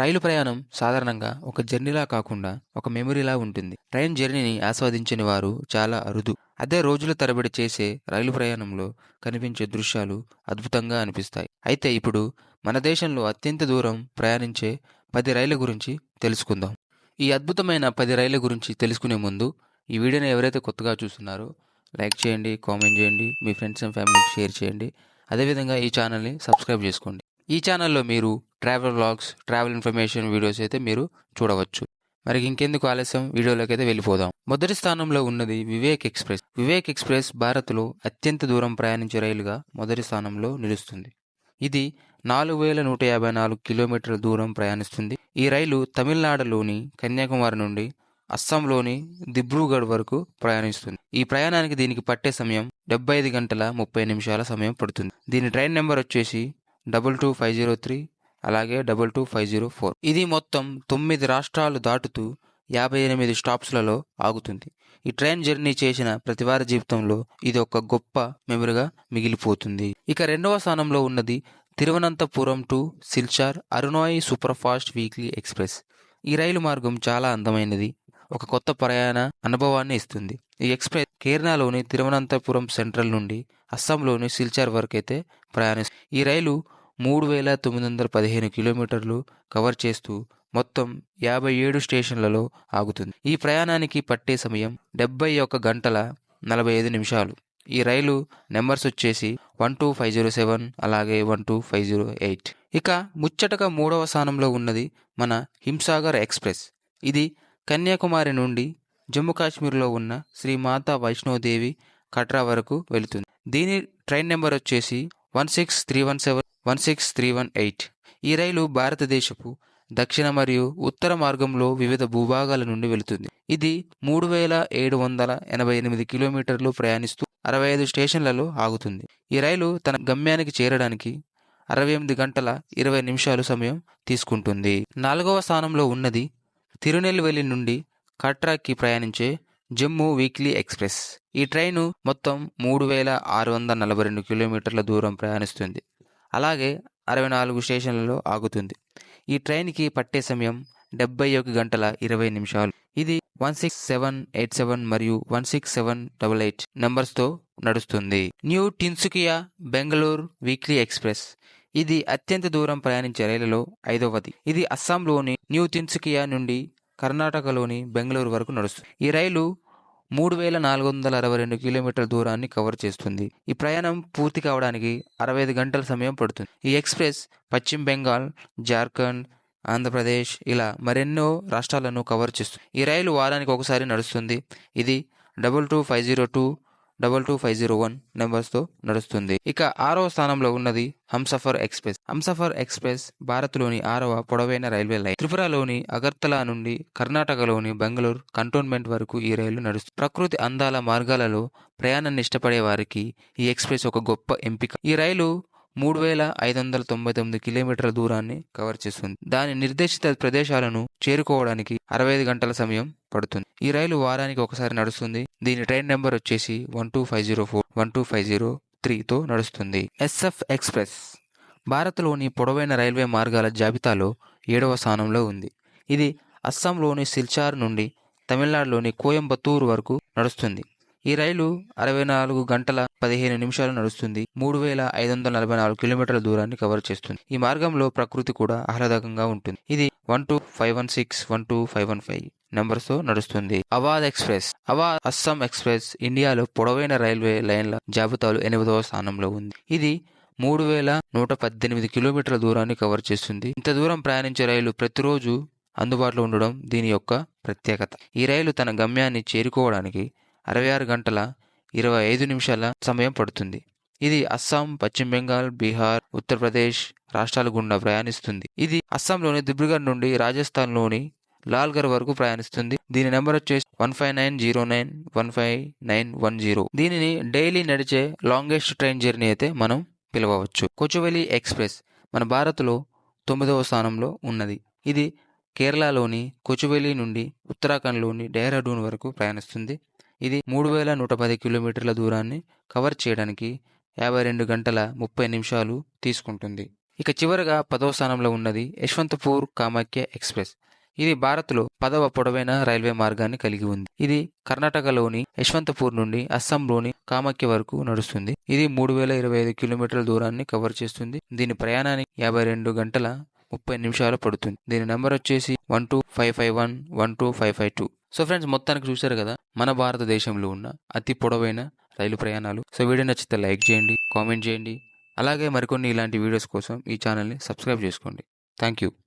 రైలు ప్రయాణం సాధారణంగా ఒక జర్నీలా కాకుండా ఒక మెమరీలా ఉంటుంది. ట్రైన్ జర్నీని ఆస్వాదించని వారు చాలా అరుదు. అదే రోజుల తరబడి చేసే రైలు ప్రయాణంలో కనిపించే దృశ్యాలు అద్భుతంగా అనిపిస్తాయి. అయితే ఇప్పుడు మన దేశంలో అత్యంత దూరం ప్రయాణించే పది రైళ్ళ గురించి తెలుసుకుందాం. ఈ అద్భుతమైన పది రైళ్ళ గురించి తెలుసుకునే ముందు ఈ వీడియోని ఎవరైతే కొత్తగా చూస్తున్నారో లైక్ చేయండి కామెంట్ చేయండి మీ ఫ్రెండ్స్ అండ్ ఫ్యామిలీకి షేర్ చేయండి. అదేవిధంగా ఈ ఛానల్ని సబ్స్క్రైబ్ చేసుకోండి. ఈ ఛానల్లో మీరు travel vlogs travel information videos అయితే మీరు చూడవచ్చు. మరి ఇంకెందుకు ఆలస్యం? వీడియోలోకి అయితే వెళ్ళిపోదాం. మొదటి స్థానంలో ఉన్నది వివేక్ ఎక్స్ప్రెస్. వివేక్ ఎక్స్ప్రెస్ భారత్లో అత్యంత దూరం ప్రయాణించే రైలుగా మొదటి స్థానంలో నిలుస్తుంది. ఇది నాలుగు వేల నూట యాభై నాలుగు కిలోమీటర్ల దూరం ప్రయాణిస్తుంది. ఈ రైలు తమిళనాడులోని కన్యాకుమారి నుండి అస్సాంలోని దిబ్రూగఢ్ వరకు ప్రయాణిస్తుంది. ఈ ప్రయాణానికి దీనికి పట్టే సమయం డెబ్బై ఐదు గంటల ముప్పై నిమిషాల సమయం పడుతుంది. దీని ట్రైన్ నెంబర్ వచ్చేసి double two five zero three అలాగే double two five zero four. ఇది మొత్తం తొమ్మిది రాష్ట్రాలు దాటుతూ యాభై ఎనిమిది స్టాప్స్లలో ఆగుతుంది. ఈ ట్రైన్ జర్నీ చేసిన ప్రతివారి జీవితంలో ఇది ఒక గొప్ప మెమరీగా మిగిలిపోతుంది. ఇక రెండవ స్థానంలో ఉన్నది Thiruvananthapuram to Silchar Aronai super fast weekly express. ఈ రైలు మార్గం చాలా అందమైనది. ఒక కొత్త ప్రయాణ అనుభవాన్ని ఇస్తుంది. ఈ ఎక్స్ప్రెస్ కేరళలోని తిరువనంతపురం సెంట్రల్ నుండి అస్సాంలోని సిల్చార్ వరకు అయితే ప్రయాణిస్తుంది. ఈ రైలు మూడు వేల తొమ్మిది వందల పదిహేను కిలోమీటర్లు కవర్ చేస్తూ మొత్తం యాభై ఏడు స్టేషన్లలో ఆగుతుంది. ఈ ప్రయాణానికి పట్టే సమయం డెబ్బై ఒక్క గంటల నలభై ఐదు నిమిషాలు. ఈ రైలు నెంబర్స్ వచ్చేసి one two five zero seven అలాగే one two five zero eight. ఇక ముచ్చటగా మూడవ స్థానంలో ఉన్నది మన హింసాగర్ ఎక్స్ప్రెస్. ఇది కన్యాకుమారి నుండి జమ్మూ కాశ్మీర్లో ఉన్న శ్రీ మాతా వైష్ణోదేవి కట్రా వరకు వెళుతుంది. దీని ట్రైన్ నెంబర్ వచ్చేసి one six three one seven one six three one eight. ఈ రైలు భారతదేశపు దక్షిణ మరియు ఉత్తర మార్గంలో వివిధ భూభాగాల నుండి వెళుతుంది. ఇది మూడు వేల ఏడు వందల ఎనభై ఎనిమిది కిలోమీటర్లు ప్రయాణిస్తూ అరవై ఐదు స్టేషన్లలో ఆగుతుంది. ఈ రైలు తన గమ్యానికి చేరడానికి అరవై ఎనిమిది గంటల ఇరవై నిమిషాలు సమయం తీసుకుంటుంది. నాలుగవ స్థానంలో ఉన్నది తిరునెల్వేలి నుండి కట్రాకి ప్రయాణించే జమ్మూ వీక్లీ ఎక్స్ప్రెస్. ఈ ట్రైను మొత్తం మూడు వేల ఆరు వందల నలభై రెండు కిలోమీటర్ల దూరం ప్రయాణిస్తుంది. అలాగే అరవై నాలుగు స్టేషన్లలో ఆగుతుంది. ఈ ట్రైన్కి పట్టే సమయం డెబ్బై ఒక గంటల ఇరవై నిమిషాలు. ఇది one six seven eight seven మరియు one six seven double eight నెంబర్స్తో నడుస్తుంది. New Tinsukia Bengaluru weekly express. ఇది అత్యంత దూరం ప్రయాణించే రైలులో ఐదవది. ఇది అస్సాంలోని న్యూ తిన్సుకియా నుండి కర్ణాటకలోని బెంగళూరు వరకు నడుస్తుంది. ఈ రైలు మూడు వేల నాలుగు వందల అరవై రెండు కిలోమీటర్ల దూరాన్ని కవర్ చేస్తుంది. ఈ ప్రయాణం పూర్తి కావడానికి అరవై ఐదు గంటల సమయం పడుతుంది. ఈ ఎక్స్ప్రెస్ పశ్చిమ బెంగాల్ జార్ఖండ్ ఆంధ్రప్రదేశ్ ఇలా మరెన్నో రాష్ట్రాలను కవర్ చేస్తుంది. ఈ రైలు వారానికి ఒకసారి నడుస్తుంది. ఇది double two five zero two double two five zero one నెంబర్స్తో నడుస్తుంది. ఇక ఆరవ స్థానంలో ఉన్నది హంసఫర్ ఎక్స్ప్రెస్. హంసఫర్ ఎక్స్ప్రెస్ భారత్లోని ఆరవ పొడవైన రైల్వే లైన్. త్రిపురలోని అగర్తలా నుండి కర్ణాటకలోని బెంగళూరు కంటోన్మెంట్ వరకు ఈ రైలు నడుస్తుంది ప్రకృతి అందాల మార్గాలలో ప్రయాణాన్ని ఇష్టపడే వారికి ఈ ఎక్స్ప్రెస్ ఒక గొప్ప ఎంపిక. ఈ రైలు మూడు వేల ఐదు వందల తొంభై తొమ్మిది కిలోమీటర్ల దూరాన్ని కవర్ చేస్తుంది. దాని నిర్దేశిత ప్రదేశాలను చేరుకోవడానికి అరవై ఐదు గంటల సమయం పడుతుంది. ఈ రైలు వారానికి ఒకసారి నడుస్తుంది. దీని ట్రైన్ నెంబర్ వచ్చేసి one two five zero four one two five zero త్రీతో నడుస్తుంది. SF express. భారత్లోని పొడవైన రైల్వే మార్గాల జాబితాలో ఏడవ స్థానంలో ఉంది. ఇది అస్సాంలోని సిల్చార్ నుండి తమిళనాడులోని కోయంబత్తూరు వరకు నడుస్తుంది. ఈ రైలు అరవై నాలుగు గంటల పదిహేను నిమిషాలు నడుస్తుంది. మూడు వేల ఐదు వందల నలభై నాలుగు కిలోమీటర్ల దూరాన్ని కవర్ చేస్తుంది. ఈ మార్గంలో ప్రకృతి కూడా ఆహ్లాదకంగా ఉంటుంది. ఇది one two five one six one two five one five. నెంబర్స్తో నడుస్తుంది. అవాద్ ఎక్స్ప్రెస్ అవాద్ అస్సాం ఎక్స్ప్రెస్ ఇండియాలో పొడవైన రైల్వే లైన్ల జాబితాలో ఎనిమిదవ స్థానంలో ఉంది. ఇది మూడు వేల నూట పద్దెనిమిది కిలోమీటర్ల దూరాన్ని కవర్ చేస్తుంది. ఇంత దూరం ప్రయాణించే రైలు ప్రతిరోజు అందుబాటులో ఉండడం దీని యొక్క ప్రత్యేకత. ఈ రైలు తన గమ్యాన్ని చేరుకోవడానికి అరవై ఆరు గంటల ఇరవై ఐదు నిమిషాల సమయం పడుతుంది. ఇది అస్సాం పశ్చిమ బెంగాల్ బీహార్ ఉత్తరప్రదేశ్ రాష్ట్రాల గుండా ప్రయాణిస్తుంది. ఇది అస్సాంలోని దిబ్రుగఢ్ నుండి రాజస్థాన్లోని లాల్గర్ వరకు ప్రయాణిస్తుంది. దీని నెంబర్ వచ్చేసి one five nine zero nine one five nine one zero. దీనిని డైలీ నడిచే లాంగెస్ట్ ట్రైన్ జర్నీ అయితే మనం పిలవవచ్చు. కొచువెలి ఎక్స్ప్రెస్ మన భారత్లో తొమ్మిదవ స్థానంలో ఉన్నది. ఇది కేరళలోని కొచువెలి నుండి ఉత్తరాఖండ్లోని డెహ్రాడూన్ వరకు ప్రయాణిస్తుంది. ఇది మూడు వేల నూట పది కిలోమీటర్ల దూరాన్ని కవర్ చేయడానికి యాభై రెండు గంటల ముప్పై నిమిషాలు తీసుకుంటుంది. ఇక చివరగా పదవ స్థానంలో ఉన్నది యశ్వంతపూర్ కామాఖ్య ఎక్స్ప్రెస్. ఇది భారత్లో పదవ పొడవైన రైల్వే మార్గాన్ని కలిగి ఉంది. ఇది కర్ణాటకలోని యశ్వంతపూర్ నుండి అస్సాంలోని కామాఖ్య వరకు నడుస్తుంది. ఇది మూడు వేల ఇరవై ఐదు కిలోమీటర్ల దూరాన్ని కవర్ చేస్తుంది. దీని ప్రయాణానికి యాభై రెండు గంటల ముప్పై నిమిషాలు పడుతుంది. దీని నెంబర్ వచ్చేసి one two five five one one two five five two. So friends మొత్తానికి చూశారు కదా మన భారతదేశంలో ఉన్న అతి పొడవైన రైలు ప్రయాణాలు. సో వీడియో నచ్చితే లైక్ చేయండి కామెంట్ చేయండి. అలాగే మరికొన్ని ఇలాంటి వీడియోస్ కోసం ఈ ఛానల్ని సబ్స్క్రైబ్ చేసుకోండి. Thank you